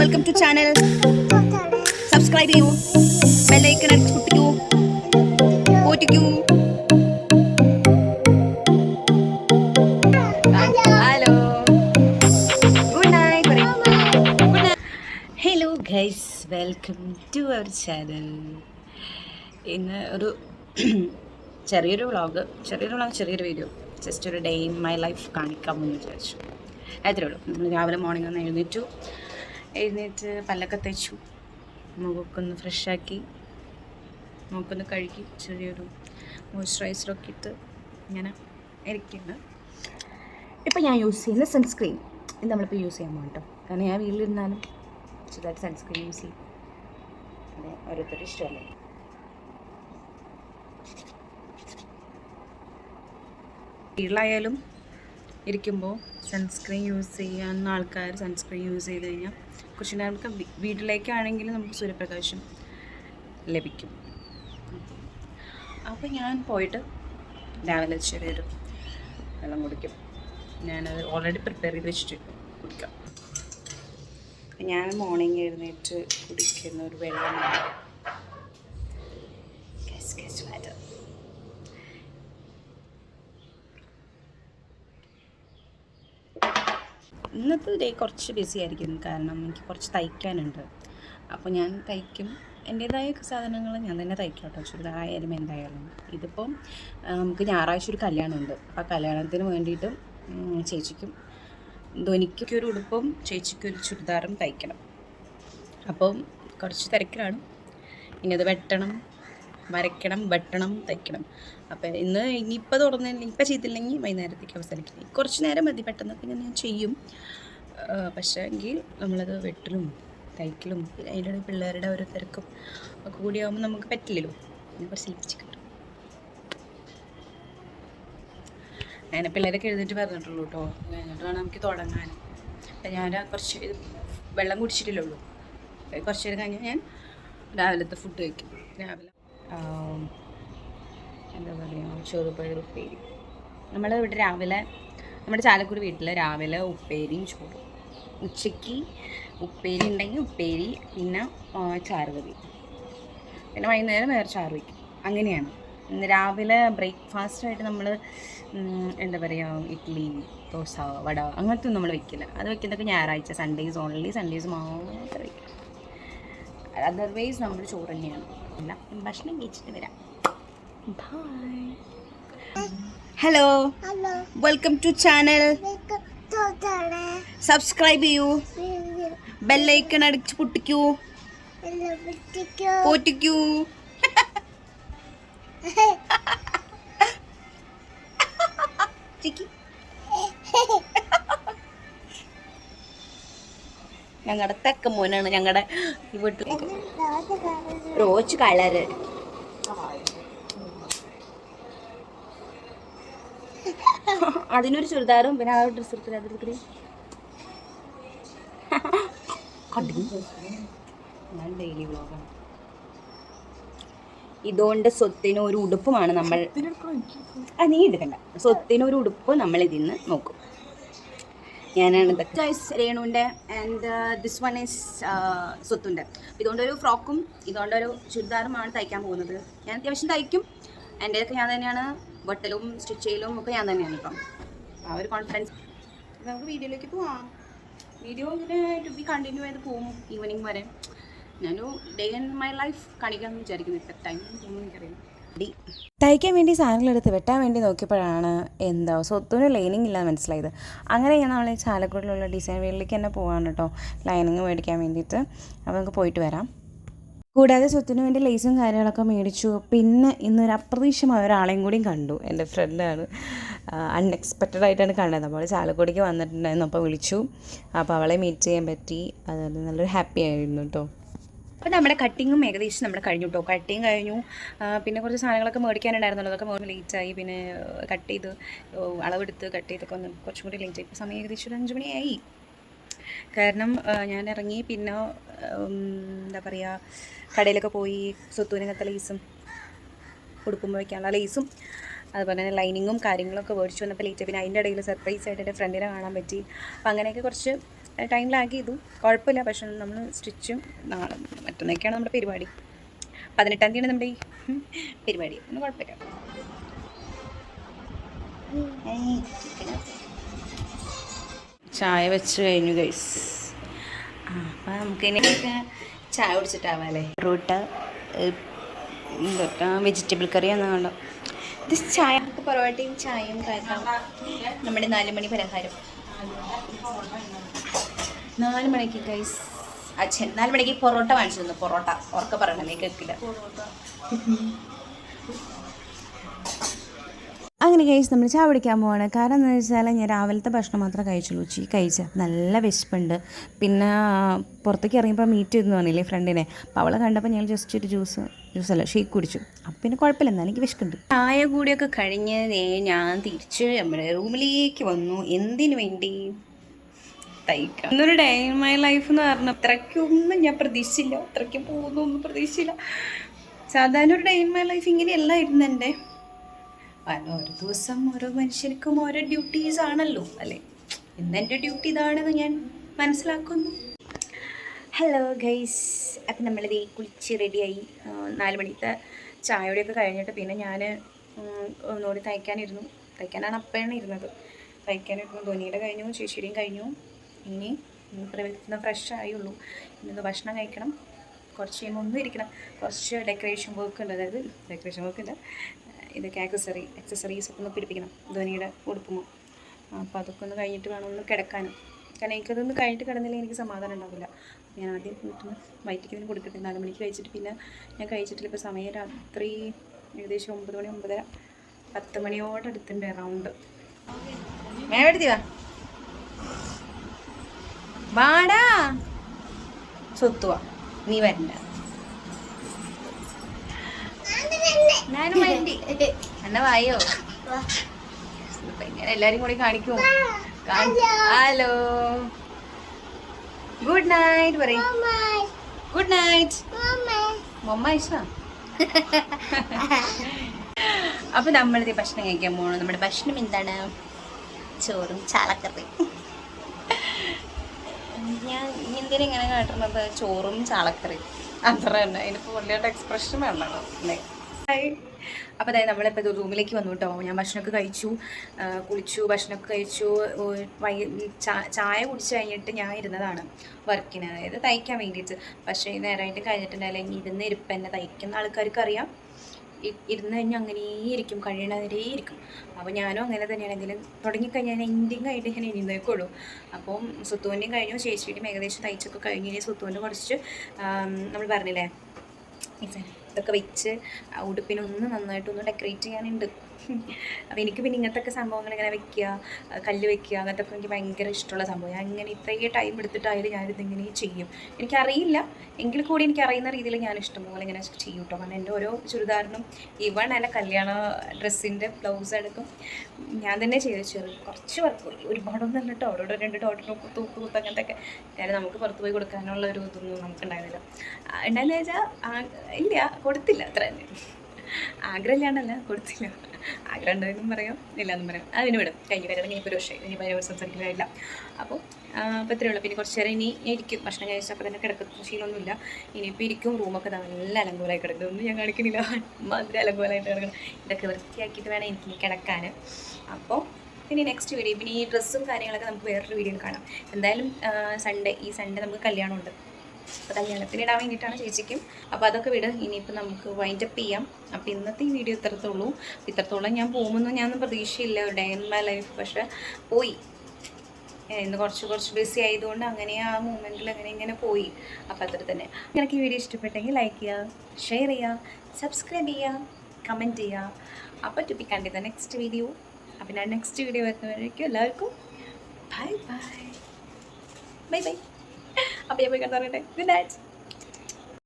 Welcome to channel subscribe ചെയ്യൂ. ബെല്ലൈക്കൺ പൊട്ടിക്കൂ. പോറ്റിക്കൂ hello good night hello guys welcome to our channel ഇന്ന് ഒരു ചെറിയൊരു വ്ളോഗ് ചെറിയൊരു വ്ളോഗ് ചെറിയൊരു വീഡിയോ ജസ്റ്റ് ഒരു ഡേ ഇൻ മൈ ലൈഫ് കാണിക്കാമെന്ന് വിചാരിച്ചു. അത്രേ ഉള്ളൂ. നമ്മൾ രാവിലെ മോർണിംഗ് ഒന്ന് എഴുന്നേറ്റു. എഴുന്നേറ്റ് പല്ലൊക്കെ തേച്ചു. മുഖമൊക്കെ ഫ്രഷാക്കി മുഖക്കൊന്ന് കഴുകി ചെറിയൊരു മോയ്സ്ചറൈസറൊക്കെ ഇട്ട് ഇങ്ങനെ ഇരിക്കുന്നു. ഇപ്പം ഞാൻ യൂസ് ചെയ്യുന്ന സൺസ്ക്രീൻ ഇത് നമ്മളിപ്പോൾ യൂസ് ചെയ്യാൻ പോകട്ടോ കേട്ടോ കാരണം ഞാൻ വീട്ടിലിരുന്നാലും ചെറുതായിട്ട് സൺസ്ക്രീൻ യൂസ് ചെയ്യും. അതെ ഓരോരുത്തരുടെ ഇഷ്ടമല്ലേ? വീട്ടിലായാലും ഇരിക്കുമ്പോൾ സൺസ്ക്രീൻ യൂസ് ചെയ്യാവുന്ന ആൾക്കാർ സൺസ്ക്രീൻ യൂസ് ചെയ്ത് കഴിഞ്ഞാൽ കുറച്ച് നമുക്ക് വീട്ടിലേക്കാണെങ്കിൽ നമുക്ക് സൂര്യപ്രകാശം ലഭിക്കും. അപ്പോൾ ഞാൻ പോയിട്ട് രാവിലെ ചെറിയൊരു വെള്ളം കുടിക്കും. ഞാനത് ഓൾറെഡി പ്രിപ്പയർ ചെയ്ത് വെച്ചിട്ടുണ്ട്. കുടിക്കാം. ഞാൻ മോർണിംഗ് എഴുന്നേറ്റ് കുടിക്കുന്ന ഒരു വെള്ളമാണ് ഇന്നത്തെ ഡേ കുറച്ച് ബിസി ആയിരിക്കും കാരണം എനിക്ക് കുറച്ച് തയ്ക്കാനുണ്ട്. അപ്പോൾ ഞാൻ തയ്ക്കും. എന്റേതായ സാധനങ്ങൾ ഞാൻ തന്നെ തയ്ക്കും കേട്ടോ. ചുരിദാറായാലും എന്തായാലും. ഇതിപ്പം നമുക്ക് ഞായറാഴ്ച ഒരു കല്യാണമുണ്ട്. അപ്പോൾ കല്യാണത്തിന് വേണ്ടിയിട്ട് ചേച്ചിക്കും ധോനിക്കൊരു ഉടുപ്പും ചേച്ചിക്കൊരു ചുരിദാറും തയ്ക്കണം. അപ്പം കുറച്ച് തിരക്കിലാണ്. ഇനി അത് വെട്ടണം. വരയ്ക്കണം വെട്ടണം തയ്ക്കണം. അപ്പം ഇന്ന് ഇനിയിപ്പോൾ തുറന്നില്ല ഇപ്പം ചെയ്തില്ലെങ്കിൽ വൈകുന്നേരത്തേക്ക് അവസാനിക്കുന്നത് കുറച്ച് നേരം മതി പെട്ടെന്ന് പിന്നെ ഞാൻ ചെയ്യും. പക്ഷേ എങ്കിൽ നമ്മളത് വെട്ടലും തയ്ക്കലും അതിന്റെ പിള്ളേരുടെ ഓരോ തിരക്കും ഒക്കെ കൂടിയാകുമ്പോൾ നമുക്ക് പറ്റില്ലല്ലോ. ഞാൻ കുറച്ച് ഏൽപ്പിച്ച് കിട്ടും. അങ്ങനെ പിള്ളേരൊക്കെ എഴുന്നേറ്റ് പറഞ്ഞിട്ടുള്ളൂ കേട്ടോ വേണം നമുക്ക് തുടങ്ങാൻ. അപ്പം ഞാൻ കുറച്ച് വെള്ളം കുടിച്ചിട്ടില്ലേ ഉള്ളൂ. അപ്പോൾ കുറച്ച് നേരം കഴിഞ്ഞാൽ ഞാൻ രാവിലത്തെ ഫുഡ് കഴിക്കും. രാവിലെ എന്താ പറയുക ചെറുപയർ ഉപ്പേരി. നമ്മൾ ഇവിടെ രാവിലെ നമ്മുടെ ചാലക്കുടി വീട്ടിൽ രാവിലെ ഉപ്പേരിയും ചോറും. ഉച്ചയ്ക്ക് ഉപ്പേരി ഉണ്ടെങ്കിൽ ഉപ്പേരി പിന്നെ ചാറുകറി ചാറ് കറി. പിന്നെ വൈകുന്നേരം വേറെ ചാറ് വയ്ക്കും അങ്ങനെയാണ്. രാവിലെ ബ്രേക്ക്ഫാസ്റ്റായിട്ട് നമ്മൾ എന്താ പറയുക ഇഡ്ഡലി ദോശ വട അങ്ങനത്തെ ഒന്നും നമ്മൾ വെക്കില്ല. അത് വെക്കുന്നതൊക്കെ ഞായറാഴ്ച. സൺഡേസ് ഓൺലി സൺഡേസ് മാത്രം വയ്ക്കും അതർവൈസ് നമ്മൾ ചോറ് തന്നെയാണ്. അല്ല ഭക്ഷണം കഴിച്ചിട്ട് വരാം. Bye hello welcome to channel subscribe ചെയ്യൂ. ബെല്ലൈക്കൺ അടിച്ച് പൊട്ടിക്കൂ. പൊട്ടിക്കൂ. ഞങ്ങളുടെ തെക്കമോനാണ് ഞങ്ങളുടെ ഈ വീട്ടിലേക്ക്. റോച്ച് കളറ് അതിനൊരു ചുരിദാറും പിന്നെ ആ ഡ്രസ്സ് ഡെയിലി വ്ളോഗാണ് ഇതുകൊണ്ട് സ്വത്തിന് ഒരു ഉടുപ്പുമാണ് നമ്മൾ ആ നീ എടുക്കണ്ട. സ്വത്തിന് ഒരു ഉടുപ്പ് നമ്മൾ ഇതിന്ന് നോക്കും. ഞാനാണ് രേണുവിന്റെ ആൻഡ് ദിസ് വൺ ഈസ് സ്വത്തുണ്ട് ഇതുകൊണ്ടൊരു ഫ്രോക്കും ഇതുകൊണ്ടൊരു ചുരിദാറുമാണ് തയ്ക്കാൻ പോകുന്നത്. ഞാൻ അത്യാവശ്യം തയ്ക്കും. എന്റെ ഒക്കെ ഞാൻ തന്നെയാണ്. വെട്ടലും സ്റ്റിച്ച് ചെയ്യലും ഒക്കെ ഞാൻ തന്നെയാണ് ഇപ്പം. ആ ഒരു കോൺഫിഡൻസ് നമുക്ക് വീഡിയോയിലേക്ക് പോവാം. വീഡിയോ ഇങ്ങനെ ടു ബി കണ്ടിന്യൂ ചെയ്ത് പോവും ഈവനിങ് വരെ. ഞാനൊരു ഡേ ഇൻ മൈ ലൈഫ് കാണിക്കാമെന്ന് വിചാരിക്കുന്നു. ഇത്ര ടൈം തോന്നുന്നു എനിക്കറിയാം തയ്ക്കാൻ വേണ്ടി സാധനങ്ങളെടുത്ത് വെട്ടാൻ വേണ്ടി നോക്കിയപ്പോഴാണ് എന്താ സ്വത്തിന് ലൈനിങ് ഇല്ല മനസ്സിലായത്. അങ്ങനെ ഞാൻ നമ്മൾ ചാലക്കുടിയിലുള്ള ഡിസൈൻ വീട്ടിലേക്ക് തന്നെ പോവാണ് കേട്ടോ. ലൈനിങ് മേടിക്കാൻ വേണ്ടിയിട്ട്. അപ്പോൾ നമുക്ക് പോയിട്ട് വരാം. കൂടാതെ സ്വത്തിന് വേണ്ടി ലേസും കാര്യങ്ങളൊക്കെ മേടിച്ചു. പിന്നെ ഇന്നൊരു അപ്രതീക്ഷമായ ഒരാളെയും കൂടിയും കണ്ടു. എന്റെ ഫ്രണ്ടാണ് അൺഎക്സ്പെക്റ്റഡ് ആയിട്ടാണ് കണ്ടത്. അപ്പോൾ ചാലക്കുടിക്ക് വന്നിട്ടുണ്ടായിരുന്നു. അപ്പോൾ വിളിച്ചു. അപ്പോൾ അവളെ മീറ്റ് ചെയ്യാൻ പറ്റി. അത് നല്ലൊരു ഹാപ്പി ആയിരുന്നു കേട്ടോ. അപ്പോൾ നമ്മുടെ കട്ടിങ്ങും ഏകദേശം നമ്മുടെ കഴിഞ്ഞു കേട്ടോ കട്ടിങ് കഴിഞ്ഞു. പിന്നെ കുറച്ച് സാധനങ്ങളൊക്കെ മേടിക്കാനുണ്ടായിരുന്നല്ലോ. അതൊക്കെ മോർണിംഗ് ലേറ്റായി പിന്നെ കട്ട് ചെയ്ത് അളവെടുത്ത് കട്ട് ചെയ്തൊക്കെ ഒന്ന് കുറച്ചും കൂടി ലേറ്റായി ഇപ്പോൾ സമയം ഏകദേശം ഒരു അഞ്ച് മണിയായി. കാരണം ഞാൻ ഇറങ്ങി. പിന്നെ എന്താ പറയുക കടയിലൊക്കെ പോയി സ്വത്തൂനകത്തെ ലേസും കൊടുക്കുമ്പോൾ വയ്ക്കാനുള്ള ലേസും അതുപോലെ തന്നെ ലൈനിങ്ങും കാര്യങ്ങളൊക്കെ മേടിച്ചു വന്നപ്പോൾ ലേറ്റ് പിന്നെ അതിന്റെ ഇടയിൽ സർപ്രൈസ് ആയിട്ട് എന്റെ ഫ്രണ്ടിനെ കാണാൻ പറ്റി. അപ്പോൾ അങ്ങനെയൊക്കെ കുറച്ച് ടൈം ലാഗ് ചെയ്തു. കുഴപ്പമില്ല. പക്ഷെ നമ്മൾ സ്റ്റിച്ചും നാളെ മറ്റൊന്നൊക്കെയാണ് നമ്മുടെ പരിപാടി. പതിനെട്ടാം തീയതി നമ്മുടെ ഈ പരിപാടി. ഒന്നും കുഴപ്പമില്ല. ചായ വെച്ച് കഴിഞ്ഞു ഗൈസ് അപ്പം നമുക്ക് ഇനിയൊക്കെ ചായ കുടിച്ചിട്ടാവാല്ലേ റൂട്ട റൂട്ട് വെജിറ്റബിൾ കറി ഇത് ചായ നമുക്ക് പൊറോട്ടയും ചായയും കഴിക്കാം. നമ്മുടെ നാല് മണി പലഹാരം. നാല് മണിക്ക് ഗൈസ് അച്ഛൻ നാല് മണിക്ക് പൊറോട്ട വാങ്ങിച്ചു തന്നു പൊറോട്ട ഉറക്കെ പറയണമേ കേൾക്കില്ല. അങ്ങനെ കഴിച്ച് നമ്മൾ ചായ പിടിക്കാൻ പോവാണ്. കാരണം എന്താ വെച്ചാൽ ഞാൻ രാവിലത്തെ ഭക്ഷണം മാത്രമേ കഴിച്ചുള്ളൂ. ഉച്ചയ്ക്ക് കഴിച്ച നല്ല വിശപ്പുണ്ട്. പിന്നെ പുറത്തേക്ക് ഇറങ്ങിയപ്പോൾ മീറ്റ് ചെയ്തെന്ന് പറഞ്ഞില്ലേ ഫ്രണ്ടിനെ അപ്പോൾ അവളെ കണ്ടപ്പോൾ ഞങ്ങൾ ജസ്റ്റ് ഒരു ജ്യൂസ് ജ്യൂസ് അല്ല ഷേക്ക് കുടിച്ചു. അപ്പം പിന്നെ കുഴപ്പമില്ല എന്നാലും എനിക്ക് വിശക്കുണ്ട് ചായ കൂടിയൊക്കെ കഴിഞ്ഞ് ഞാൻ തിരിച്ച് നമ്മുടെ റൂമിലേക്ക് വന്നു. എന്തിനു വേണ്ടി? തയ്ക്കാം. ഇന്നൊരു ഡേ ഇൻ മൈ ലൈഫ് എന്ന് പറഞ്ഞാൽ അത്രയ്ക്കൊന്നും ഞാൻ പ്രതീക്ഷിച്ചില്ല. അത്രയ്ക്കും പോകുന്നൊന്നും പ്രതീക്ഷിച്ചില്ല. സാധാരണ ഒരു ഡേ ഇൻ മൈ ലൈഫ് ഇങ്ങനെയല്ല ഇരുന്നെന്റെ. കാരണം ഓരോ ദിവസം ഓരോ മനുഷ്യർക്കും ഓരോ ഡ്യൂട്ടീസ് ആണല്ലോ. അല്ലേ? ഇന്ന് എന്റെ ഡ്യൂട്ടി ഇതാണെന്ന് ഞാൻ മനസ്സിലാക്കുന്നു. ഹലോ ഗൈസ് അപ്പം നമ്മളിത് കുളിച്ച് റെഡിയായി നാല് മണിത്തെ ചായയോടെയൊക്കെ കഴിഞ്ഞിട്ട് പിന്നെ ഞാൻ ഒന്നുകൂടി തയ്ക്കാനിരുന്നു. തയ്ക്കാനാണ് അപ്പോഴാണ് ഇരുന്നത്. തയ്ക്കാനിരുന്നു. ധോനിയുടെ കഴിഞ്ഞു ചേച്ചിയുടെയും കഴിഞ്ഞു. ഇനി പ്രവൃത്തി ഫ്രഷ് ആയുള്ളൂ. ഇന്ന് ഭക്ഷണം കഴിക്കണം. കുറച്ച് കഴിയുമ്പോൾ ഒന്നും ഇരിക്കണം. കുറച്ച് ഡെക്കറേഷൻ വർക്ക് ഉണ്ട്. അതായത് ഡെക്കറേഷൻ വർക്ക് ഉണ്ട് ഇതൊക്കെ ആക്സസറി ആക്സസറീസ് ഒക്കെ ഒന്ന് പിടിപ്പിക്കണം ധോനിയുടെ ഉടുപ്പുമോ അപ്പോൾ അതൊക്കെ ഒന്ന് കഴിഞ്ഞിട്ട് വേണം ഒന്ന് കിടക്കാനും. കാരണം എനിക്കതൊന്ന് കഴിഞ്ഞിട്ട് കിടന്നില്ലെങ്കിൽ എനിക്ക് സമാധാനം ഉണ്ടാവില്ല. ഞാൻ ആദ്യം വീട്ടിൽ വൈറ്റിക്ക് ഇതിന് കൊടുക്കട്ടെ. നാല് മണിക്ക് കഴിച്ചിട്ട് പിന്നെ ഞാൻ കഴിച്ചിട്ടില്ല. ഇപ്പോൾ സമയം രാത്രി ഏകദേശം ഒമ്പത് മണി ഒമ്പതര പത്ത് മണിയോടടുത്തുണ്ട് അറൗണ്ട് മേടിത്തി വാ. വാടാ. സ്വത്തുവാ നീ വരണ്ട. ഞാനും വായോ? ഇങ്ങനെ എല്ലാരും കൂടി കാണിക്കും ഹലോ. ഗുഡ് നൈറ്റ് പറയും. ഗുഡ് നൈറ്റ് മമ്മ ഇഷ്ട അപ്പൊ നമ്മളിത് ഭക്ഷണം കഴിക്കാൻ പോകണം നമ്മുടെ ഭക്ഷണം എന്താണ്? ചോറും ചാളക്കറി ഞാൻ എന്തിനും ഇങ്ങനെ കാട്ടുന്നത് ചോറും ചാളക്കറിയും. അത്ര തന്നെ. അതിനിപ്പോൾ പുള്ളിയുടെ എക്സ്പ്രഷൻ വേണമല്ലോ അല്ലേ? അപ്പോൾ അതായത് നമ്മളിപ്പോൾ ഇത് റൂമിലേക്ക് വന്നു കേട്ടോ ഞാൻ ഭക്ഷണമൊക്കെ കഴിച്ചു. കുളിച്ചു ഭക്ഷണമൊക്കെ കഴിച്ചു. വൈ ചായ കുടിച്ച് കഴിഞ്ഞിട്ട് ഞാൻ ഇരുന്നതാണ് വർക്കിന്. അതായത് തയ്ക്കാൻ വേണ്ടിയിട്ട്. പക്ഷേ നേരമായിട്ട് കഴിഞ്ഞിട്ടുണ്ടായില്ല ഇനി ഇരുന്ന് ഇരിപ്പ് എന്നെ തയ്ക്കുന്ന ആൾക്കാർക്ക് അറിയാം. ഇരുന്ന് കഴിഞ്ഞാൽ അങ്ങനെ ഇരിക്കും. കഴിയണവരേ ഇരിക്കും. അപ്പോൾ ഞാനും അങ്ങനെ തന്നെയാണെങ്കിലും തുടങ്ങിക്കഴിഞ്ഞാൽ എൻഡിങ് ആയിട്ട് ഞാൻ ഇരുന്നേക്കുള്ളൂ അപ്പം സുത്തുവിന്റെയും കഴിഞ്ഞു. ചേച്ചിയുടെയും ഏകദേശം തയ്ച്ചൊക്കെ കഴിഞ്ഞ് ഇനി സുത്തുവിന്റെ കുറച്ച് നമ്മൾ പറഞ്ഞില്ലേ? ഇതൊക്കെ വെച്ച് ഉടുപ്പിനൊന്ന് നന്നായിട്ടൊന്ന് ഡെക്കറേറ്റ് ചെയ്യാനുണ്ട്. അപ്പോൾ എനിക്ക് പിന്നെ ഇങ്ങനത്തെ സംഭവങ്ങൾ ഇങ്ങനെ വെക്കുക കല്ല് വെക്കുക അങ്ങനത്തെ ഒക്കെ എനിക്ക് ഭയങ്കര ഇഷ്ടമുള്ള സംഭവം. ഞാൻ ഇങ്ങനെ ഇത്രയും ടൈം എടുത്തിട്ടായാലും ഞാനിത് ഇങ്ങനെ ചെയ്യും. എനിക്കറിയില്ല. എങ്കിൽ കൂടി എനിക്ക് അറിയുന്ന രീതിയിൽ ഞാൻ ഇഷ്ടംപോലെ ഇങ്ങനെ ചെയ്യും കേട്ടോ കാരണം എന്റെ ഓരോ ചുരിദാറിനും ഇവൺ എന്റെ കല്യാണ ഡ്രസ്സിന്റെ ബ്ലൗസ് എടുക്കും. ഞാൻ തന്നെ ചെയ്ത് ചെറിയ കുറച്ച് വർക്ക് ഒരുപാടൊന്നും അല്ല കേട്ടോ അവിടെ രണ്ട് ഡോട്ടർ തൂക്ക് തൂത്ത് അങ്ങനത്തെ ഒക്കെ കാര്യം നമുക്ക് പുറത്ത് പോയി കൊടുക്കാനുള്ള ഒരു ഇതൊന്നും നമുക്ക് ഉണ്ടായിരുന്നില്ല ഉണ്ടായെന്ന് വെച്ചാൽ ഇല്ല. കൊടുത്തില്ല അത്ര തന്നെ. ആഗ്രഹമില്ലാണ്ടല്ല കൊടുത്തില്ല. ആഗ്രഹം ഉണ്ടെന്നും പറയാം ഇല്ലാന്നും പറയാം. അതിന് വിടും. കഴിഞ്ഞ വരണമെങ്കിൽ ഇനിയിപ്പോൾ ഒരു വർഷം ഇനി പതിനേഴ് സംസാരിക്കാൻ കഴിയില്ല അപ്പോൾ അപ്പോൾ ഇത്രയേ ഉള്ളൂ. പിന്നെ കുറച്ച് നേരം ഇനി ഇരിക്കും. ഭക്ഷണം കഴിച്ചപ്പോൾ തന്നെ കിടക്കുന്ന ശീലമൊന്നുമില്ല. ഇനിയിപ്പോൾ ഇരിക്കും. റൂമൊക്കെ നല്ല അലങ്കോലായി കിടക്കുന്നത് ഒന്നും ഞാൻ കാണിക്കുന്നില്ല. മാതിരി അലങ്കോലായിട്ട് കിടക്കണം. ഇതൊക്കെ വൃത്തിയാക്കിയിട്ട് വേണം എനിക്ക് കിടക്കാൻ അപ്പോൾ പിന്നെ നെക്സ്റ്റ് വീഡിയോ പിന്നെ ഈ ഡ്രസ്സും കാര്യങ്ങളൊക്കെ നമുക്ക് വേറൊരു വീഡിയോയിൽ കാണാം. എന്തായാലും സൺഡേ ഈ സൺഡേ നമുക്ക് കല്യാണമുണ്ട്. അപ്പോൾ കല്യാണത്തിന് ഇടാൻ വേണ്ടിയിട്ടാണ് ചേച്ചിക്കും. അപ്പോൾ അതൊക്കെ വിട്. ഇനിയിപ്പോൾ നമുക്ക് വൈൻഡ് അപ്പ് ചെയ്യാം. അപ്പോൾ ഇന്നത്തെ ഈ വീഡിയോ ഇത്രത്തോളൂ. ഇത്രത്തോളം ഞാൻ പോകുമെന്ന് ഞാനൊന്നും പ്രതീക്ഷയില്ല. ഡേ ഇൻ മൈ ലൈഫ് പക്ഷേ പോയി. ഇന്ന് കുറച്ച് കുറച്ച് ബിസി ആയതുകൊണ്ട് അങ്ങനെ ആ മൂമെന്റിൽ അങ്ങനെ ഇങ്ങനെ പോയി. അപ്പോൾ അത്ര തന്നെ. എനിക്ക് ഈ വീഡിയോ ഇഷ്ടപ്പെട്ടെങ്കിൽ ലൈക്ക് ചെയ്യുക ഷെയർ ചെയ്യുക സബ്സ്ക്രൈബ് ചെയ്യുക കമന്റ് ചെയ്യുക അപ്പോൾ to be continued next video അപ്പോൾ ഞാൻ നെക്സ്റ്റ് വീഡിയോ വരുന്നവരേക്കും എല്ലാവർക്കും ബൈ ബൈ ബൈ ബൈ അപ്പോൾ ഞാൻ പോയി കണ്ടറിയട്ടെ ഗുഡ് നൈറ്റ്